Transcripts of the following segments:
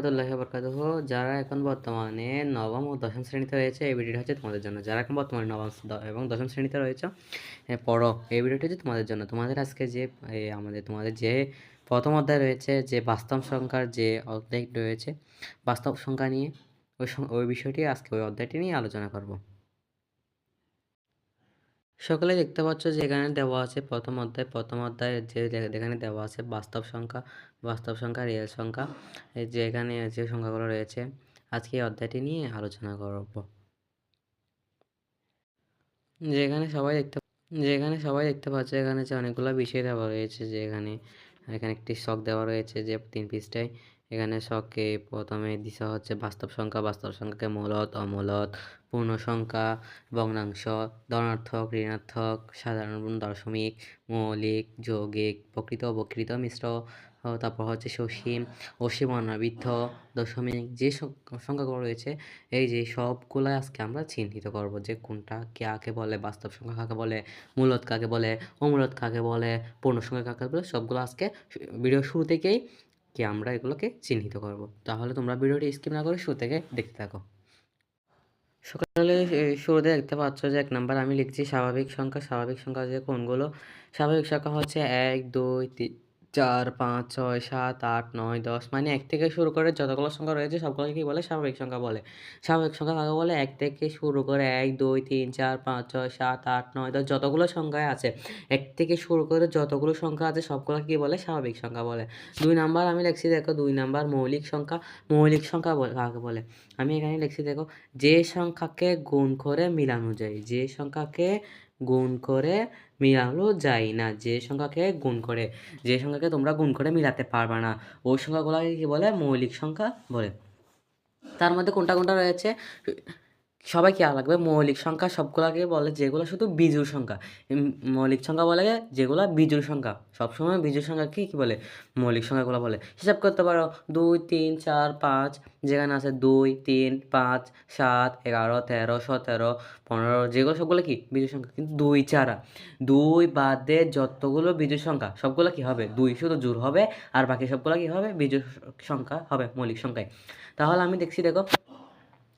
রহমতুল্লাহি বরকাতহ যারা এখন বর্তমানে নবম ও দশম শ্রেণীতে রয়েছে, এই ভিডিওটা হচ্ছে তোমাদের জন্য। যারা এখন বর্তমানে নবম এবং দশম শ্রেণীতে রয়েছে পড়ো। এই ভিডিওটি হচ্ছে তোমাদের জন্য। তোমাদের আজকে যে আমাদের, তোমাদের যে প্রথম অধ্যায় রয়েছে, যে বাস্তব সংখ্যার যে অধ্যায় রয়েছে, বাস্তব সংখ্যা নিয়ে, ওই ওই বিষয়টি আজকে ওই অধ্যায়টি নিয়ে আলোচনা করব। সকলে দেখতে পাচ্ছ যে এখানে দেওয়া আছে প্রথম অধ্যায়। প্রথম অধ্যায়ে যে যেখানে দেওয়া আছে বাস্তব সংখ্যা বাস্তব সংখ্যা রিয়েল সংখ্যা। যে এখানে যে সংখ্যাগুলো রয়েছে, আজকে এই অধ্যায়টি নিয়ে আলোচনা করব। যেখানে সবাই দেখতে যেখানে সবাই দেখতে পাচ্ছে, এখানে যে অনেকগুলো বিষয় দেওয়া রয়েছে যে এখানে এখানে একটি শখ দেওয়া রয়েছে যে তিন পৃষ্ঠায় এখানে শখকে প্রথমে দিশা হচ্ছে বাস্তব সংখ্যা, বাস্তব সংখ্যাকে মূলত অমূলত পূর্ণ সংখ্যা ভগ্নাংশ, ধনার্থক ঋণার্থক সাধারণ দশমিক, মৌলিক, যৌগিক, প্রকৃত অবকৃত মিশ্র তারপর হচ্ছে সসীম, অসীম অনাবৃদ্ধ দশমিক, যে সংখ্যাগুলো রয়েছে, এই যে সবগুলো আজকে আমরা চিহ্নিত করব যে কোনটা কাকে বলে বাস্তব সংখ্যা, কাকে বলে মূলত, কাকে বলে অমূলত, কাকে বলে পূর্ণ সংখ্যা কাকে বলে, সবগুলো আজকে ভিডিও শুরু থেকেই কি আমরা এগুলোকে চিহ্নিত করব। তাহলে তোমরা ভিডিওটি স্কিপ না করে শুরু থেকে দেখতে থাকো। সকালে শুরুতে দেখতে পাচ্ছ যে এক নাম্বার আমি লিখছি, স্বাভাবিক সংখ্যা স্বাভাবিক সংখ্যা যে কোনগুলো? স্বাভাবিক সংখ্যা হচ্ছে এক, দুই তিন চার, পাঁচ, ছয়, সাত, আট, নয়, দশ মানে এক থেকে শুরু করে যতগুলো সংখ্যা রয়েছে সবগুলোকে কী বলে? স্বাভাবিক সংখ্যা বলে। স্বাভাবিক সংখ্যা কাকে বলে? এক থেকে শুরু করে এক, দুই, তিন, চার, পাঁচ, ছয়, সাত, আট, নয়, দশ, যতগুলো সংখ্যায় আছে, এক থেকে শুরু করে যতগুলো সংখ্যা আছে সবগুলো কী বলে? স্বাভাবিক সংখ্যা বলে। দুই নাম্বার আমি লিখছি, দেখো, দুই নাম্বার মৌলিক সংখ্যা। মৌলিক সংখ্যা কাকে বলে? আমি এখানে লিখছি, দেখো, যে সংখ্যাকে গুণ করে মিলানো যায়, যে সংখ্যাকে গুণ করে মিলানো যায় না। যে সংখ্যাকে গুণ করে, যে সংখ্যাকে তোমরা গুণ করে মিলাতে পারবে না, ওই সংখ্যাগুলোকে কী বলে? মৌলিক সংখ্যা বলে। তার মধ্যে কোনটা কোনটা রয়েছে? সবাই খেয়াল রাখবে, মৌলিক সংখ্যা সবগুলোকে বলে যেগুলো শুধু বিজুর সংখ্যা। মৌলিক সংখ্যা বলে যেগুলো বিজুর সংখ্যা। সবসময় বিজুর সংখ্যাকে কী বলে? মৌলিক সংখ্যাগুলো বলে। হিসাব করতে পারো, দুই, তিন, চার, পাঁচ, যেখানে আছে দুই, তিন, পাঁচ, সাত, এগারো, তেরো, সতেরো, পনেরো, যেগুলো সবগুলো কি? বিজুর সংখ্যা। কিন্তু দুই ছাড়া। দুই বাদে যতগুলো বিজুর সংখ্যা, সবগুলো কি হবে? দুই শুধু জোর হবে, আর বাকি সবগুলো কি হবে? বিজুর সংখ্যা হবে মৌলিক সংখ্যায়। তাহলে আমি দেখছি, দেখো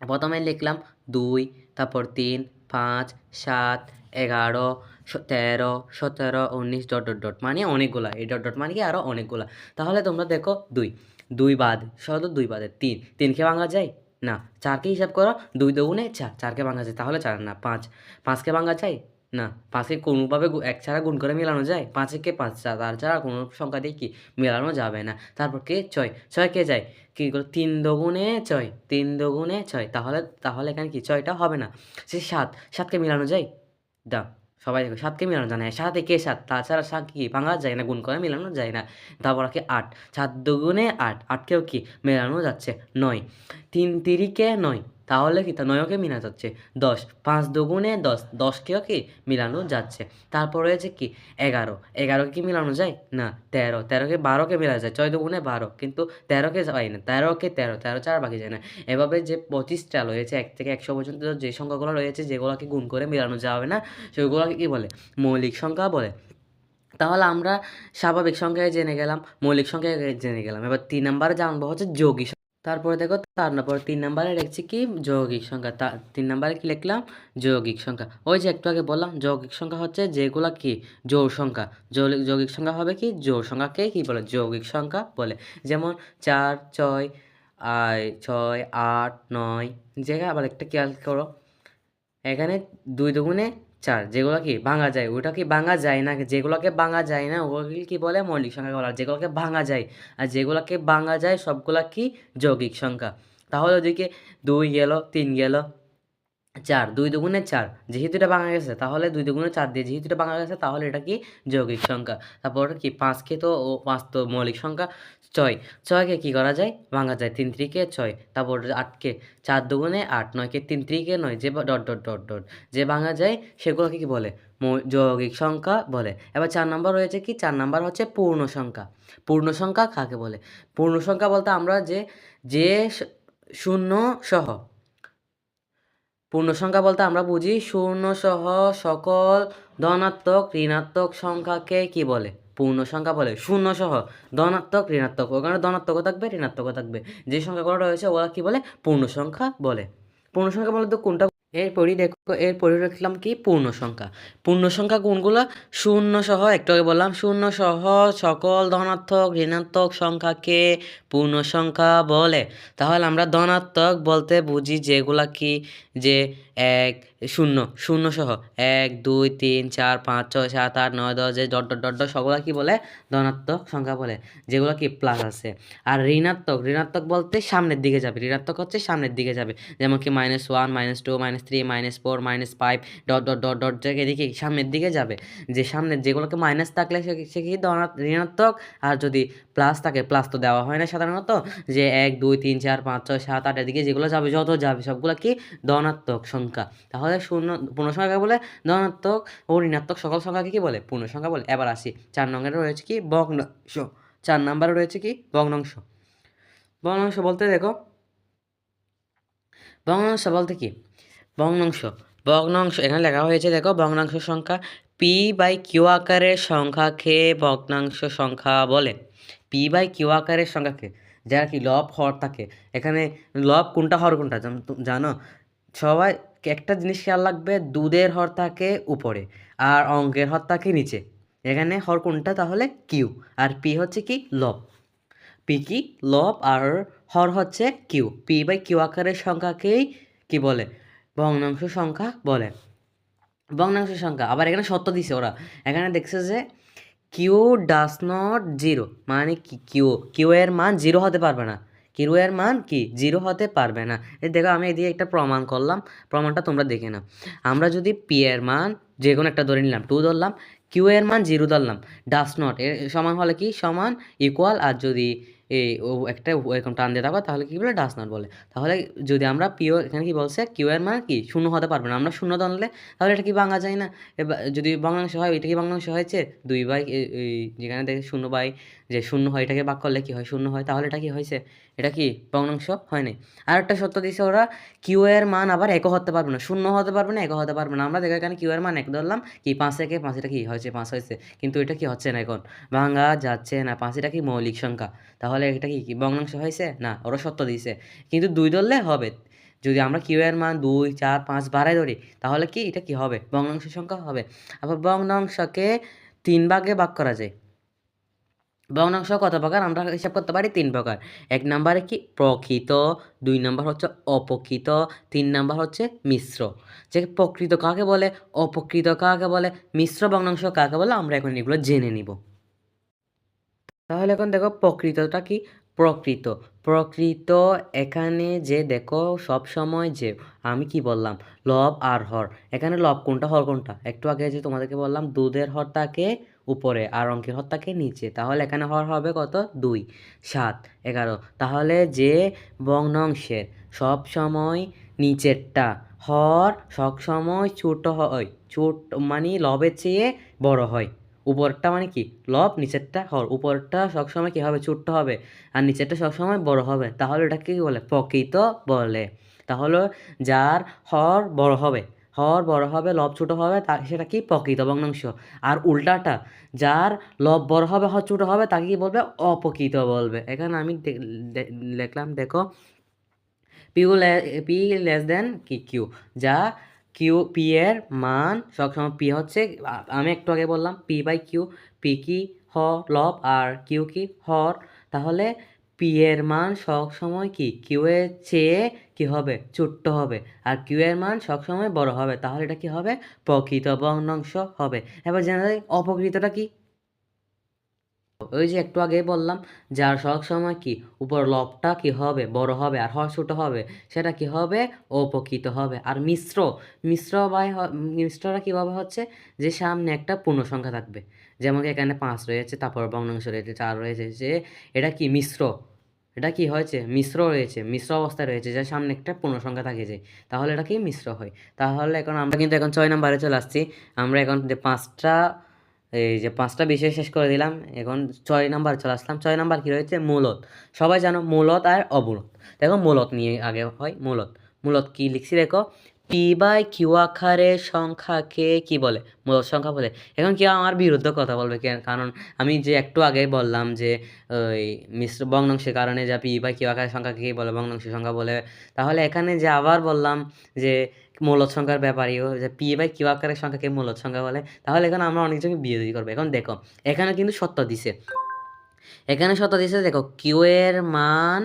প্রথমে লিখলাম দুই, তারপর তিন, পাঁচ, সাত, এগারো তেরো, সতেরো, উনিশ, ডট ডট ডট মানে অনেকগুলা। এই ডট ডট মানে কি? আরও অনেকগুলা। তাহলে তোমরা দেখো দুই। দুই বাদ শত দুই বাদে। তিন। তিনকে ভাঙা যায়? না। চারকে হিসাব করো, দুই দৌনে চার। চারকে ভাঙা যায়। তাহলে চার না, পাঁচ। পাঁচকে ভাঙা যায়? না, পাঁচকে কোনোভাবে এক ছাড়া গুণ করে মেলানো যায়? পাঁচ চা- তার ছাড়া কোনো সংখ্যা দিয়ে কি মেলানো যাবে না? তারপর কে? ছয়। ছয় কে যায়? কী করে? তিন দগুণে ছয়। তিন দগুণে ছয়। তাহলে তাহলে এখানে কি ছয়টা হবে না? সে সাত। সাতকে মেলানো যায়? দা, সবাই দেখো, সাতকে মেলানো যায় না। সাত একে সাত? তাছাড়া সাত কি ভাঙা যায় না? গুণ করে মেলানো যায় না। তারপর কি? আট। সাত দুগুণে আট। আটকেও কি? মেলানো যাচ্ছে। নয়। তিন তিরিকে নয়। তাহলে কি? তা নয়কে মিলা যাচ্ছে। দশ। পাঁচ দুগুণে দশ। দশকেও কি মিলানো যাচ্ছে? তারপর রয়েছে কি? এগারো। এগারোকে কি মিলানো যায়? না, তেরো। তেরোকে বারোকে মেলা যায়। ছয় দুগুণে বারো। কিন্তু তেরোকে পাই না। তেরোকে তেরো। তেরো চার বাকি যায় না। এভাবে যে পঁচিশটা রয়েছে, এক থেকে একশো পর্যন্ত যে সংখ্যাগুলো রয়েছে, যেগুলোকে গুণ করে মেলানো যাবে না, সেগুলোকে কী বলে? মৌলিক সংখ্যা বলে। তাহলে আমরা স্বাভাবিক সংখ্যায় জেনে গেলাম। মৌলিক সংখ্যায় জেনে গেলাম। এবার তিন নম্বরে জানব হচ্ছে সংখ্যা। তারপরে দেখো তার নম্বর তিন নম্বরে লিখছি কি? যৌগিক সংখ্যা। তা তিন নম্বরে কি লিখলাম? যৌগিক সংখ্যা। ওই যে একটু আগে বললাম, যৌগিক সংখ্যা হচ্ছে যেগুলা কি? জোড় সংখ্যা। যৌগিক যৌগিক সংখ্যা হবে কি? জোড় সংখ্যাকে কি বলে? যৌগিক সংখ্যা বলে। যেমন চার, ছয়, আয়, ছয়, আট, নয়। জায়গায় আবার একটা খেয়াল করো। এখানে দুই দুগুণে চার, যেগুলো কি ভাঙা যায় ওটা কি ভাঙা যায় না? যেগুলোকে ভাঙা যায় না ওগুলো কি বলে? মৌলিক সংখ্যা বলা যেগুলোকে ভাঙা যায়, আর যেগুলোকে ভাঙা যায়, সবগুলা কি যৌগিক সংখ্যা। তাহলে ওদিকে দুই গেল, তিন গেল চার, দুই দুগুণে চার, যেহেতু এটা ভাঙা গেছে, তাহলে দুই দুগুণে চার দিয়ে যেহেতু এটা ভাঙা গেছে, তাহলে এটা কি যৌগিক সংখ্যা। তারপর কি পাঁচকে তো ও পাঁচ তো মৌলিক সংখ্যা, ছয়। ছয়কে কি করা যায়? ভাঙা যায়। তিন ত্রিকে ছয়। তারপর আটকে চার দুগুণে আট নয়কে তিন ত্রিকে নয়, যে ডট ডট ডট ডট। যে ভাঙা যায়, সেগুলোকে কি বলে? যৌগিক সংখ্যা বলে। এবার চার নাম্বার রয়েছে কি? চার নাম্বার হচ্ছে পূর্ণ সংখ্যা। পূর্ণ সংখ্যা কাকে বলে? পূর্ণ সংখ্যা বলতে আমরা যে যে শূন্য সহ পূর্ণ সংখ্যা বলতে আমরা বুঝি শূন্য সহ সকল ধনাত্মক ঋণাত্মক সংখ্যাকে কি বলে? পূর্ণ সংখ্যা বলে। শূন্য সহ ধনাত্মক ঋণাত্মক। ওখানে ধনাত্মকও থাকবে, ঋণাত্মকও থাকবে। যে সংখ্যাগুলো রয়েছে ওরা কি বলে? পূর্ণ সংখ্যা বলে। পূর্ণ সংখ্যা বলতে কোনটা? এরপরই দেখো এরপরই রাখলাম কি? পূর্ণ সংখ্যা। পূর্ণ সংখ্যা কোনগুলো? শূন্য সহ, একটু আগে বললাম, শূন্য সহ, সকল ধনাত্মক, ঋণাত্মক সংখ্যাকে পূর্ণ সংখ্যা বলে? তাহলে আমরা ধনাত্মক বলতে বুঝি যেগুলা কি? যে এক, শূন্য শূন্য সহ, এক, দুই, তিন, চার, পাঁচ, ছয়, সাত, আট, নয়, দশ যে ডট ডট ডট সবগুলা কি বলে? ধনাত্মক সংখ্যা বলে। যেগুলো কি? প্লাস আছে। আর ঋণাত্মক ঋণাত্মক বলতে সামনের দিকে যাবে। ঋণাত্মক হচ্ছে সামনের দিকে যাবে। যেমন কি minus one minus two minus three minus four minus five dot dot dot dot এদিকে সামনের দিকে যাবে। যে সামনের যেগুলোকে মাইনাস থাকলে সে কি ঋণাত্মক? আর যদি প্লাস থাকে প্লাস তো দেওয়া হয় না সাধারণত। যে এক, দুই, তিন, চার, পাঁচ, ছয়, সাত আট এদিকে যেগুলো যাবে, যত যাবে, সবগুলো কি? ধনাত্মক সংখ্যা। তাহলে শূন্য পূর্ণ সংখ্যা বলে? ধনাত্মক ও ঋণাত্মক সকল সংখ্যাকে কি বলে? পূর্ণ সংখ্যা বলে। এবার আসি। চার নম্বরে রয়েছে কি? ভগ্নাংশ। চার নম্বরে রয়েছে কি? ভগ্নাংশ। ভগ্নাংশ বলতে দেখো। ভগ্নাংশ বলতে কি? ভগ্নাংশ। ভগ্নাংশ, এখানে লেখা হয়েছে, দেখো, ভগ্নাংশ সংখ্যা পি বাই কিউ আকারের সংখ্যাকে ভগ্নাংশ সংখ্যা বলে। পি বাই কিউ আকারের সংখ্যাকে যারা কি লব, হর থাকে। এখানে লব কোনটা, হর কোনটা? জান- সবাই, একটা জিনিস খেয়াল রাখবে, দুধের হর থাকে উপরে আর অঙ্কের হর থাকে নিচে। এখানে হর কোনটা? তাহলে কিউ আর পি হচ্ছে কি? লব। পি কি? লব আর হর হচ্ছে কিউ পি বাই কিউ আকারের সংখ্যাকেই কি বলে? ভগ্নাংশ সংখ্যা বলে। ভগ্নাংশ সংখ্যা, আবার এখানে সত্য দিছে ওরা। এখানে দেখছে যে কিউ ডাস নট জিরো মানে কি? কিউ কিউ এর মান জিরো হতে পারবে না। কিউ এর মান কি? জিরো হতে পারবে না। এই দেখো, আমি এদিকে একটা প্রমাণ করলাম। প্রমাণটা তোমরা দেখে নাও। আমরা যদি পি এর মান যে কোনো একটা ধরে নিলাম টু ধরলাম কিউ এর মান জিরো ধরলাম ডাস নট এর সমান হলে কি? সমান ইকুয়াল আর যদি এই ও একটা এরকম টান দিয়ে থাকো তাহলে কী বলে ডাস নট বলে। তাহলে যদি আমরা পিও এখানে কি বলছে? কিউ এর মানে কি? শূন্য হতে পারবে না। আমরা শূন্য দানলে তাহলে এটা কি ভাঙা যায় না? এবার যদি ভগ্নাংশ হয়, এটা কি ভগ্নাংশ হয়েছে? দুই বাই যেখানে দেখে শূন্য বাই, যে শূন্য হয়, এটাকে বাক করলে কী হয়? শূন্য হয়, তাহলে এটা কি হয়েছে? এটা কি ভগ্নাংশ? হয় নাই। আর একটা সত্য দিছে ওরা, কিউ এর মান আবার একও হতে পারবে না। শূন্য হতে পারবে না একও হতে পারবে না। আমরা দেখো এখানে কিউ এর মান এক ধরলাম। কি পাঁচ একে পাঁচ, এটা কি হয়েছে? পাঁচ হয়েছে। কিন্তু এটা কি হচ্ছে না এখন? ভাঙা যাচ্ছে না। পাঁচ, এটা কি মৌলিক সংখ্যা? তাহলে এটা কি কি ভগ্নাংশ হয়েছে? না, ওরা সত্য দিয়েছে কিন্তু দুই ধরলে হবে। যদি আমরা কিউ এর মান দুই, চার, পাঁচ বাড়াই ধরি, তাহলে কি, এটা কি হবে? ভগ্নাংশ সংখ্যা হবে। আবার ভগ্নাংশকে তিন ভাগে ভাগ করা যায়। ভগ্নাংশ কত প্রকার? আমরা হিসাব করতে পারি তিন প্রকার। এক নাম্বারে কি? প্রকৃত। দুই নাম্বার হচ্ছে অপকৃত তিন নাম্বার হচ্ছে মিশ্র। যে প্রকৃত কাকে বলে? অপকৃত কাকে বলে? মিশ্র ভগ্নাংশ কাকে বলে? আমরা এখন এগুলো জেনে নিব। তাহলে এখন দেখো প্রকৃতটা কি? প্রকৃত। প্রকৃত এখানে যে দেখো সব সময় যে, আমি কি বললাম? লব আর হর। এখানে লব কোনটা, হর কোনটা? একটু আগে যে তোমাদেরকে বললাম, দুধের হর থাকে উপরে আর অঙ্কের হর থাকে নিচে। তাহলে এখানে হর হবে কত? দুই। সাত। এগারো। তাহলে যে ভগ্নাংশের সব সময় নিচেরটা হর, সব সময় ছোট হয়, ছোট মানে লবের চেয়ে বড় হয়। উপরটা মানে কি? লব, নিচেরটা হর। উপরটা সবসময় কি হবে ছোট্ট হবে। আর নিচেরটা সবসময় বড় হবে। তাহলে এটাকে কী বলে? প্রকৃত বলে। তাহলে যার হর বড় হবে, হর বড় হবে, লব ছোট হবে তা সেটা কি? প্রকৃত ভগ্নাংশ। আর উল্টাটা, যার লব বড় হবে, হর ছোট হবে, তাকে কি বলবে? অপকৃত বলবে। এখানে আমি দে- দে- দেখো পিউ পি লেস দেন কি? কিউ। যা কিউ পি এর মান সবসময় পি হচ্ছে আমি একটু আগে বললাম পি বাই কিউ পি কি? হ, লব, আর কিউ কি? হর। তাহলে পি এর মান সবসময় কি? কিউ এর চেয়ে কি হবে? ছোট্ট হবে। আর কিউ এর মান সবসময় বড় হবে। তাহলে এটা কি হবে? প্রকৃত ভগ্নাংশ হবে। এবার জানা যায় অপকৃতটা কি? ওই যে একটু আগে বললাম, যার সব সময় কি উপর লবটা কি হবে, বড় হবে আর হর ছোট হবে, সেটা কি হবে? অপকৃত হবে। আর মিশ্র মিশ্র বাই মিশ্রটা কীভাবে হচ্ছে? যে সামনে একটা পূর্ণ সংখ্যা থাকবে। যেমন এখানে পাঁচ রয়েছে, তারপর ভগ্নাংশ রয়েছে, চার রয়েছে, যে এটা কি মিশ্র? এটা কি হয়েছে? মিশ্র রয়েছে, মিশ্র অবস্থায় রয়েছে যার সামনে একটা পূর্ণ সংখ্যা থাকে যে, তাহলে এটা কি মিশ্র হয়? তাহলে এখন আমরা কিন্তু এখন ছয় নম্বরে চলে আসছি। আমরা এখন যে পাঁচটা এই যে পাঁচটা বিষয় শেষ করে দিলাম। এখন ছয় নাম্বার চলে আসলাম। ছয় নাম্বার কী রয়েছে? মূলত। সবাই জানো মূলত আর অবরোধ দেখো মূলত নিয়ে আগে হয় মূলত। মূলত কি লিখছি দেখো? পি বাই কিউ আকারের সংখ্যাকে কি বলে? মূলত সংখ্যা বলে। এখন কেউ আমার বিরুদ্ধে কথা বলবে কারণ আমি যে একটু আগে বললাম যে, ওই মিশ্র ভগ্নাংশের কারণে যা পি বাই কিউ আকারের সংখ্যাকে কি বলে? ভগ্নাংশের সংখ্যা বলে। তাহলে এখানে যে আবার বললাম যে, মূলত সংখ্যার ব্যাপারেও যে পি বাই কিউ আকারের সংখ্যাকে মূলত সংখ্যা বলে, তাহলে এখানে আমরা অনেকজনকে বিরোধী করব। এখন দেখো, এখানে কিন্তু সত্য দিছে। এখানে সত্য দিছে, দেখো কিউ এর মান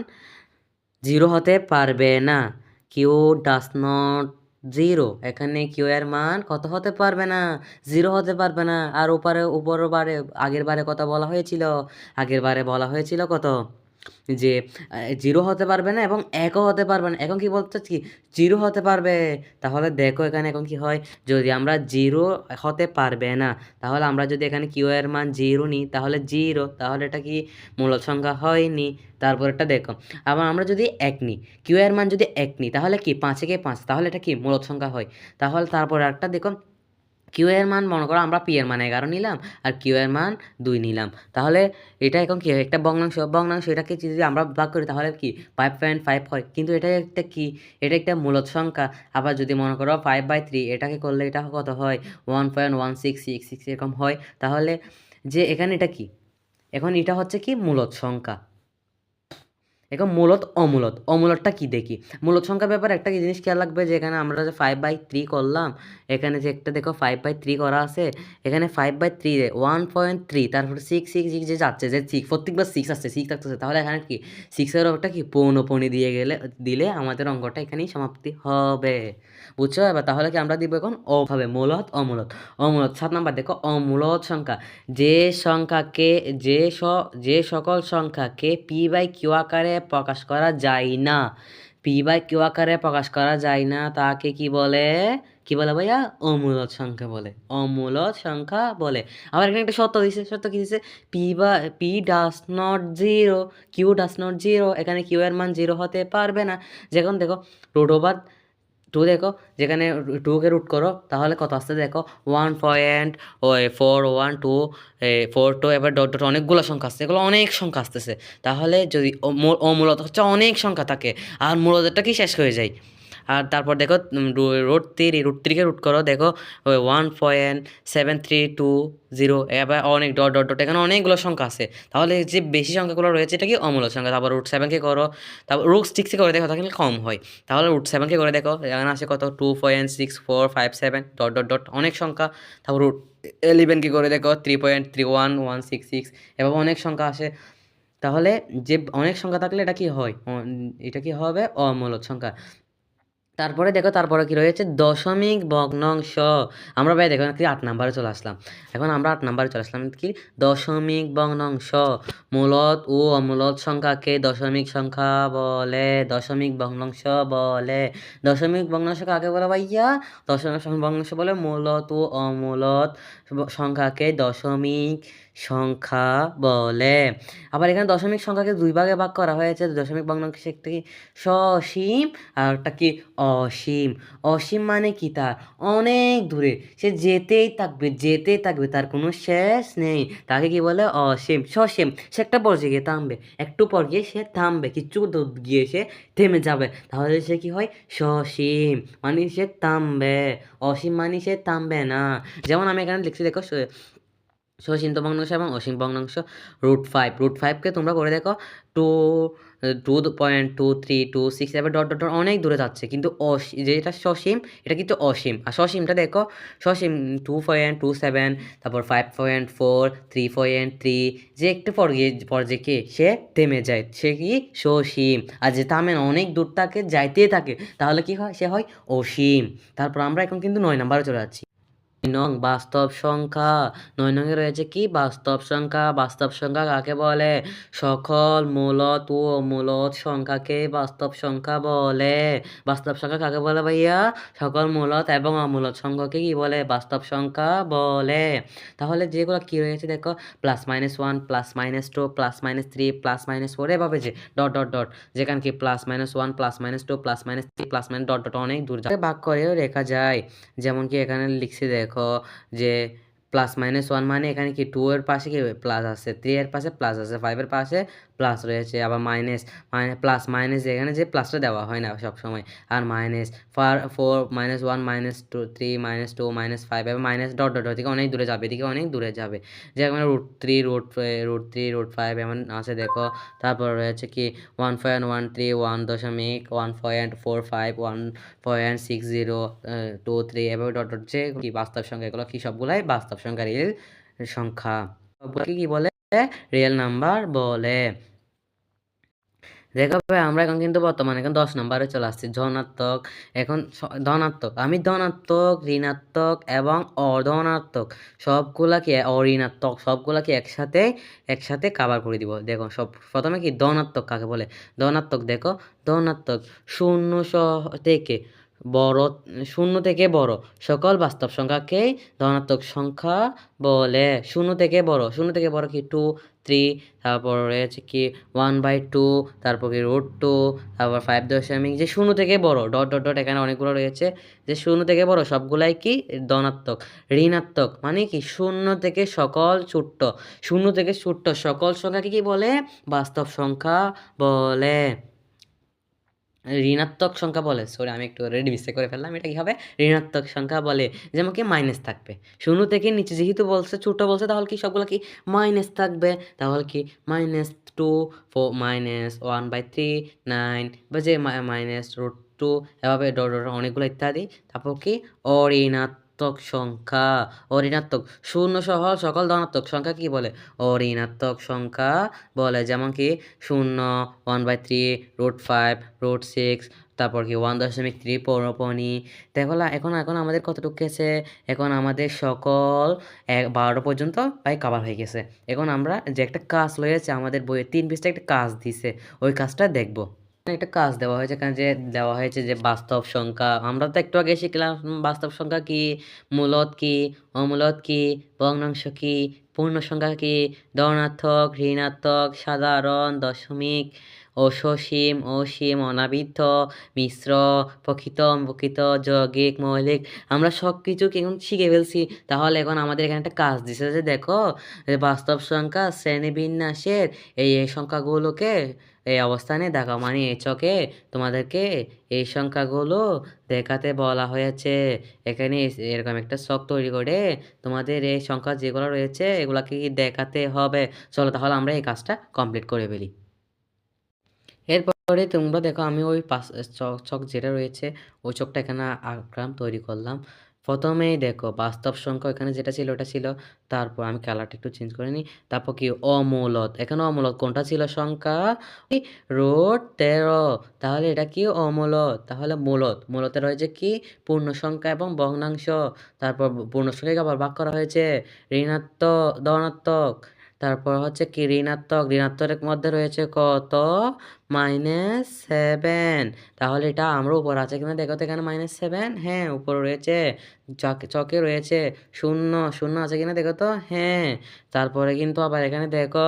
জিরো হতে পারবে না। Q does not zero. এখানে কিউ এর মান কত হতে পারবে না? জিরো হতে পারবে না। আর ওপারে উপর বারে, আগের বারে কথা বলা হয়েছিল? আগের বারে বলা হয়েছিল কত? যে জিরো হতে পারবে না এবং একও হতে পারবে না। এখন কি বলতে চাচ্ছি? কি জিরো হতে পারবে। তাহলে দেখো এখানে এখন কি হয়? যদি আমরা জিরো হতে পারবে না, তাহলে আমরা যদি এখানে কিউ এর মান জিরো নিই, তাহলে জিরো। তাহলে এটা কি মূলত সংখ্যা হয়নি? তারপর এটা দেখো। আবার আমরা যদি এক নিই, কিউ এর মান যদি এক নিই, তাহলে কি? পাঁচে কে পাঁচ? তাহলে এটা কি মূলত সংখ্যা হয়? তাহলে তারপর একটা দেখো। কিউ এর মান, মনে করো আমরা পি এর মান এগারো নিলাম, আর কিউ এর মান দুই নিলাম। তাহলে এটা এখন কি, একটা ভগ্নাংশ ভগ্নাংশ, এটাকে যদি আমরা ভাগ করি, তাহলে কি? ফাইভ পয়েন্ট ফাইভ হয়। কিন্তু এটা একটা কি? এটা একটা মূলত সংখ্যা। আবার যদি মনে করো ফাইভ বাই থ্রি এটাকে করলে এটা কত হয়? One point one six six six এরকম হয়। তাহলে যে এখানে এটা কি? এখন এটা হচ্ছে কি? মূলত সংখ্যা। এখন মূলত অমূলত। অমূলতটা কি দেখি? মূলত সংখ্যার ব্যাপারে একটা কি জিনিস খেয়াল রাখবে যে এখানে আমরা যে ফাইভ বাই থ্রি করলাম, এখানে যে একটা দেখো ফাইভ বাই থ্রি করা আছে, এখানে five by three one point three তারপরে সিক্স সিক্স সিক্স যে যাচ্ছে, যে সিক্স প্রত্যেকবার সিক্স আসছে সিক্স থাকতেছে, তাহলে এখানে কি? সিক্সের ওটা কি? পৌনপনি দিয়ে গেলে, দিলে আমাদের অঙ্কটা এখানেই সমাপ্তি হবে। বুঝছ? এবার তাহলে কি আমরা দিব এখন? অভাবে মূলত অমূলত। অমূলত সাত নাম্বার, দেখো অমূলত সংখ্যা। যে সংখ্যাকে, যে স, যে সকল সংখ্যাকে পি বাই কিউ আকারে প্রকাশ করা যায় না। পি বাই কিউ আকারে প্রকাশ করা যায় না, তাকে কি বলে? কি বলে ভাইয়া? অমূল সংখ্যা বলে। অমূল সংখ্যা বলে। আবার এখানে একটা সত্য দিছে সত্য কি দিছে? পি বা, P does not zero, Q does not zero, এখানে কিউ এর মান জিরো হতে পারবে না। যেমন দেখো রোডোবাদ টু দেখো, যেখানে টুকে রুট করো, তাহলে কত আসতে দেখো? One point o four one two four two এবার ডট ডট অনেকগুলো সংখ্যা আসছে, এগুলো অনেক সংখ্যা আসতেছে। তাহলে যদি অমূলত হচ্ছে অনেক সংখ্যা থাকে, আর মূলতটা কি শেষ হয়ে যায়? আর তারপর দেখো রুট থ্রি রুট থ্রিকে রুট করো, দেখো one point seven three two zero এবার অনেক ডট ডট ডট এখানে অনেকগুলো সংখ্যা আছে। তাহলে যে বেশি সংখ্যাগুলো রয়েছে, এটা কি অমূলক সংখ্যা? তারপর রুট সেভেনকে করো, তারপর রুট সিক্সকে করে দেখো, তাহলে কম হয়। তাহলে রুট সেভেনকে করে দেখো, এখানে আসে কত? Two point six four five seven dot dot dot অনেক সংখ্যা। তারপর রুট ইলেভেনকে করে দেখো three point three one one six six এভাবে অনেক সংখ্যা আসে। তাহলে যে অনেক সংখ্যা থাকলে এটা কি হয়? এটা কি হবে? অমূলক সংখ্যা। তারপরে দেখো, তারপরে কি রয়েছে? দশমিক ভগ্নাংশ। আমরা ভাই দেখো কি আট নাম্বারে চলে আসলাম। এখন আমরা আট নাম্বারে চলে আসলাম কি? দশমিক ভগ্নাংশ। মূলত ও অমূলত সংখ্যাকে দশমিক সংখ্যা বলে, দশমিক ভগ্নাংশ বলে। দশমিক ভগ্নাংশ কাকে বলে ভাইয়া? দশমিক ভগ্নাংশ বলে মূলত ও অমূলত সংখ্যাকে দশমিক সংখ্যা বলে। আবার এখানে দশমিক সংখ্যাকে দুই ভাগে ভাগ করা হয়েছে। দশমিক ভগ্নাংশ একটি কি সসীম আর একটা কি? অসীম। অসীম মানে কি? তার অনেক দূরে। সে যেতেই থাকবে যেতেই থাকবে, তার কোনো শেষ নেই। তাকে কি বলে? অসীম। সসীম। সে একটা পর্যায়ে গিয়ে থামবে। একটু পর গিয়ে সে থামবে। দূর গিয়ে সে থেমে যাবে। তাহলে সে কি হয়? সসীম মানে সে থামবে। অসীম মানে সে থামবে না। যেমন আমি এখানে লিখছি, দেখো স- সসীম ভগ্নাংশ এবং অসীম ভগ্নাংশ রুট ফাইভ। রুট ফাইভকে তোমরা করে দেখো, two two point two three, two six এবার ডট ডট অনেক দূরে যাচ্ছে। কিন্তু যেটা সসীম, এটা কিন্তু অসীম। আর সসীমটা দেখো, সসীম টু পয়েন্ট টু সেভেন, তারপর five point four, three point three, যে একটু পর্যায়ে পর্যায়ে সে থেমে যায়। সে কি? সসীম। আর যে থামে অনেক দূর থাকে যাইতেই থাকে, তাহলে কি হয়? সে হয় অসীম। তারপর আমরা এখন কিন্তু নয় নাম্বারে চলে যাচ্ছি। নং বাস্তব সংখ্যা। নয় নঙ্গে রয়েছে কি? বাস্তব সংখ্যা। বাস্তব সংখ্যা কাকে বলে? সকল মূলত ও অমূলত সংখ্যাকে বাস্তব সংখ্যা বলে। বাস্তব সংখ্যা কাকে বলে ভাইয়া? সকল মূলত এবং অমূলত সংখ্যাকে কি বলে? বাস্তব সংখ্যা বলে। তাহলে যেগুলো কি রয়েছে দেখো? Plus minus one plus minus two plus minus three plus minus four এভাবে যে ডট ডট ডট যেখানে কি plus minus one plus minus two plus minus three plus minus dot dot অনেক দূর যায় ভাগ করেও রেখা যায়। যেমন কি এখানে লিখছি দেখো। যে প্লাস মাইনাস ওয়ান মানে এখানে কি টু এর পাশে কি প্লাস আছে? থ্রি এর পাশে প্লাস আছে ফাইভের পাশে প্লাস রয়েছে, আবার মাইনাস প্লাস মাইনাস এখানে যে প্লাসটা দেওয়া হয় না সব সময় আর minus far four minus one minus two three minus two minus five এবার মাইনাস ডট ডট থেকে অনেক দূরে যাবে, এদিকে অনেক দূরে যাবে। যেমন root three root root three root five এমন আছে দেখো। তারপর রয়েছে কি one point one three one দশমিক one point four five one point six zero two three এভাবে ডট ডট যে কি বাস্তব সংখ্যা, এগুলো কি সবগুলাই বাস্তব সংখ্যা রিয়েল সংখ্যা। কি বলে? রিয়েল নাম্বার বলে। দেখো ভাই, আমরা এখন কিন্তু বর্তমানে এখন দশ নম্বরে চলে আসছি, ধনাত্মক। এখন ধনাত্মক, আমি ধনাত্মক, ঋণাত্মক এবং অধনাত্মক, সবগুলা কি অঋণাত্মক, সবগুলা কি একসাথে একসাথে কাভার করে দিব। দেখো, সব, প্রথমে কি ধনাত্মক কাকে বলে? ধনাত্মক দেখো, ধনাত্মক শূন্য সহ থেকে বড়, শূন্য থেকে বড়। সকল বাস্তব সংখ্যাকেই ধনাত্মক সংখ্যা বলে। শূন্য থেকে বড়। শূন্য থেকে বড় কি? টু থ্রি তারপর রয়েছে কি? ওয়ান বাই টু তারপর কি? রুট টু তারপর ফাইভ দশমিক। যে শূন্য থেকে বড় ডট ডট ডট এখানে অনেকগুলো রয়েছে। যে শূন্য থেকে বড়, সবগুলাই কি? ধনাত্মক, ঋণাত্মক। মানে কি? শূন্য থেকে সকল ছোট্ট। শূন্য থেকে ছোট্ট সকল সংখ্যাকে কি বলে? বাস্তব সংখ্যা বলে। ঋণাত্মক সংখ্যা বলে সরি আমি একটু রেডি মিস্টেক করে ফেললাম, এটা কি হবে? ঋণাত্মক সংখ্যা বলে যেমন কি মাইনাস থাকবে। শূন্য থেকে নিচে যেহেতু বলছে, ছোটো বলছে, তাহলে কি সবগুলো কি মাইনাস থাকবে? তাহলে কি minus two four minus one by three nine বা যে মাইনাস রুট টু এভাবে ডট ডট অনেকগুলো ইত্যাদি, তারপর কি অঋণাত্মক সংখ্যা, অঋণাত্মক শূন্য সহ সকল ধনাত্মক সংখ্যা কি বলে? অঋণাত্মক সংখ্যা বলে যেমন কি শূন্য one by three root five root six তারপর কি ওয়ান দশমিক থ্রি পৌরপনি দেখো এখন এখন আমাদের কতটুকু গেছে? এখন আমাদের সকল এক, বারোটা পর্যন্ত প্রায় কাবার হয়ে গেছে। এখন আমরা যে একটা কাজ লয়েছে আমাদের বইয়ে তিন পিসটা একটা কাজ দিছে, ওই কাজটা দেখব। একটা কাজ দেওয়া হয়েছে, কারণ যে দেওয়া হয়েছে যে বাস্তব সংখ্যা, আমরা তো একটু আগে শিখলাম বাস্তব সংখ্যা কি, মূলত কি, অমূলত কি, ভগ্নাংশ কি, পূর্ণ সংখ্যা কি, ধনাত্মক, ঋণাত্মক, সাধারণ, দশমিক, অসসীম, অসীম অনাবৃদ্ধ মিশ্র, প্রকৃত প্রকৃত যৌগিক, মৌলিক, আমরা সব কিছু এখন শিখে ফেলছি। তাহলে এখন আমাদের এখানে একটা কাজ দিছে যে দেখো বাস্তব সংখ্যা শ্রেণীবিন্যাসের এই সংখ্যাগুলোকে এই অবস্থানে দেখাও মানে এই চকে তোমাদেরকে এই সংখ্যাগুলো দেখাতে বলা হয়েছে। এখানে এরকম একটা ছক তৈরি করে তোমাদের এই সংখ্যা যেগুলো রয়েছে, এগুলাকে দেখাতে হবে? চলো তাহলে আমরা এই কাজটা কমপ্লিট করে ফেলি। এরপরে তোমরা দেখো, আমি ওই পাশ চক চক যেটা রয়েছে, ওই চকটা এখানে আঁকলাম তৈরি করলাম। প্রথমেই দেখো বাস্তব সংখ্যা এখানে যেটা ছিল, ওটা ছিল। তারপর আমি কালারটা একটু চেঞ্জ করে নিই। তারপর কি? অমূলত। এখানে অমূলত কোনটা ছিল সংখ্যা? রোড তেরো। তাহলে এটা কি? অমূলত। তাহলে মূলত। মূলতে রয়েছে কি? পূর্ণ সংখ্যা এবং ভগ্নাংশ। তারপর পূর্ণ সংখ্যাকে আবার ভাগ করা হয়েছে। ঋণাত্মক, ধনাত্মক। তারপর হচ্ছে কি ঋণাত্মক, ঋণাত্মকের মধ্যে রয়েছে কত? Minus seven. তাহলে এটা আমরা উপর আছে কিনা? দেখো তো এখানে মাইনাস সেভেন। হ্যাঁ উপরে রয়েছে। চকে রয়েছে। শূন্য শূন্য আছে কিনা? দেখো তো। হ্যাঁ। তারপরে কিন্তু আবার এখানে দেখো,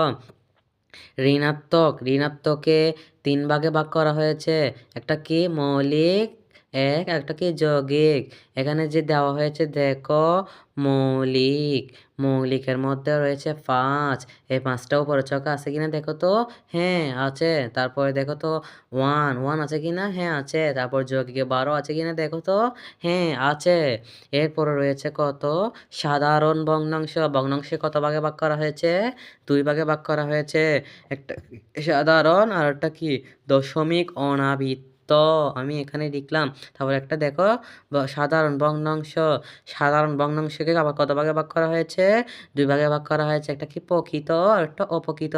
ঋণাত্মক, ঋণাত্মকে তিন ভাগে ভাগ করা হয়েছে। একটা কি? মৌলিক, এক, একটা কি? যৌগিক। এখানে যে দেওয়া হয়েছে, দেখো, মৌলিক। মৌলিকের মধ্যে রয়েছে পাঁচ। এই পাঁচটা উপরে চকা আছে কিনা দেখো তো? হ্যাঁ আছে। তারপরে দেখো তো ওয়ান ওয়ান আছে কিনা? হ্যাঁ আছে। তারপর যৌগিকে বারো আছে কিনা দেখো তো? হ্যাঁ আছে। এরপরে রয়েছে কত? সাধারণ ভগ্নাংশ। ভগ্নাংশে কত ভাগে ভাগ করা হয়েছে? দুই ভাগে ভাগ করা হয়েছে। একটা সাধারণ আর একটা কি? দশমিক অনাবৃত্ত আমি এখানে লিখলাম, তারপর একটা দেখো সাধারণ ভগ্নাংশ, সাধারণ ভগ্নাংশকে আবার কত ভাগে ভাগ করা হয়েছে? দুই ভাগে ভাগ করা হয়েছে, একটা কি প্রকৃত আর একটা অপকৃত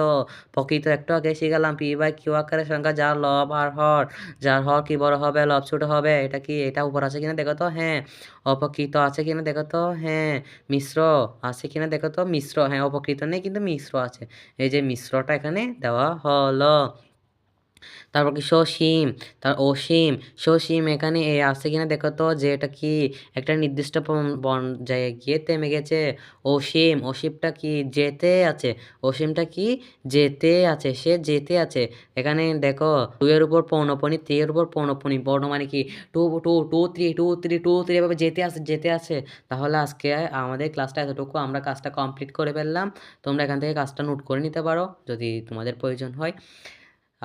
প্রকৃত একটু আগে শিখালাম, পি বাই কিউ আকারের সংখ্যা, যার লব আর হর, যার হর কি বড় হবে, লব ছোট হবে, এটা কি, এটা উপর আছে কিনা দেখো তো হ্যাঁ। অপকৃত আছে কিনা দেখো তো হ্যাঁ। মিশ্র আছে কিনা দেখো তো, মিশ্র হ্যাঁ অপকৃত নেই, কিন্তু মিশ্র আছে। এই যে মিশ্রটা এখানে দেওয়া হলো। তারপর কি সসীম, তার অসীম, সসীম এখানে এ আছে কিনা দেখো তো যে এটা কি একটা নির্দিষ্ট জায়গায় গিয়ে থেমে গেছে। অসীম, অসীমটা কি যেতে আছে? অসীমটা কি যেতে আছে? সে যেতে আছে। এখানে দেখো টু এর উপর পৌনপনি থ্রি এর উপর পৌনপনি, বর্ণ মানে কি? Two two two three two three two three এভাবে যেতে আছে যেতে আছে। তাহলে আজকে আমাদের ক্লাসটা এতটুকু, আমরা কাজটা কমপ্লিট করে ফেললাম। তোমরা এখান থেকে কাজটা নোট করে নিতে পারো, যদি তোমাদের প্রয়োজন হয়।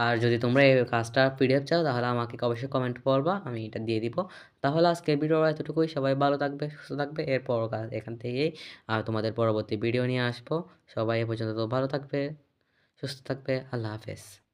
আর যদি তোমরা এই কাজটা পিডিএফ চাও, তাহলে আমাকে অবশ্যই কমেন্ট করবা আমি এটা দিয়ে দিব। তাহলে আজকে ভিডিও এতটুকুই, সবাই ভালো থাকবে, সুস্থ থাকবে, এরপর কাজ এখান থেকেই আর তোমাদের পরবর্তী ভিডিও নিয়ে আসব। সবাই এ পর্যন্ত তো ভালো থাকবে, সুস্থ থাকবে, আল্লাহ হাফেজ।